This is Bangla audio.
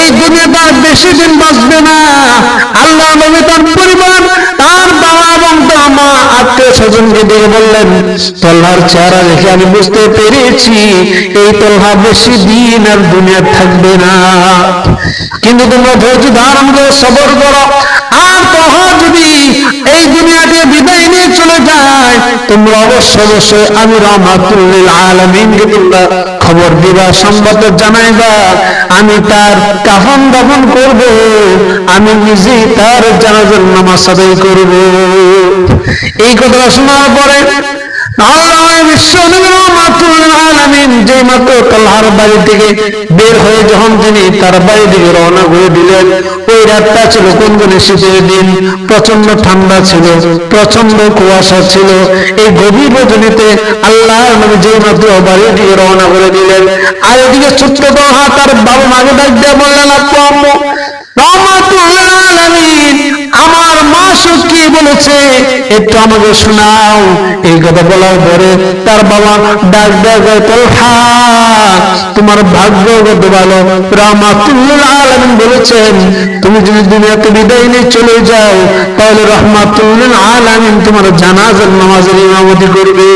এই বেশি দিন বাঁচবে না। আল্লাহ নবী তার পরিবার, তার বাবা এবং তার মা আত্মীয় স্বজনকে দিয়ে বললেন চেহারা দেখে আমি বুঝতে পেরেছি, এই তল্লা বেশি দিন আর দুনিয়া থাকবে না। কিন্তু তোমরা ধৈর্য ধারণ করে সবর করো। আর তোহা যদি এই দুনিয়াতে বিদায় নিয়ে চলে যায় তোমরা অবশ্য অবশ্যই আমি রহমাতুল্লিল আলমিনকে খবর দিবা সম্মত জানাইবা। আমি তার কাফন দাফন করব, আমি নিজে তার জানাজার নামাজ আদায় করব। এই কথাটা শোনার পরে আল্লাহ বিশ্ব নবী রহমাতুল্লিল আলামিন যে মাত্র তাল্লাহার বাড়ি থেকে বের হয়ে যখন তিনি তার বাড়ি থেকে রওনা করে দিলেন, ওই রাতটা ছিল কোন শীতের দিন। প্রচণ্ড ঠান্ডা ছিল প্রচণ্ড কুয়াশা ছিল। এই গভীর রজনীতে আল্লাহ নবী যে মাত্র বাড়ি থেকে রওনা করে দিলেন, আর এদিকে ছোট্ট তার বাবা মাকে ডাক দিয়ে বললেন আপু আম্মু আমার কি বলেছে? একটু আমাকে শোনাও। এই কথা বলার পরে তার বাবা ডাক তোলহা তোমার ভাগ্য কত ভালো? রহমাতুল্লাহ আলমিন বলেছেন, তুমি যদি দুনিয়াতে বিদায় নিয়ে চলে যাও, তাহলে রহমাতুল্লাহ আলমিন তোমার জানাজার নামাজের ইমামতি করবে।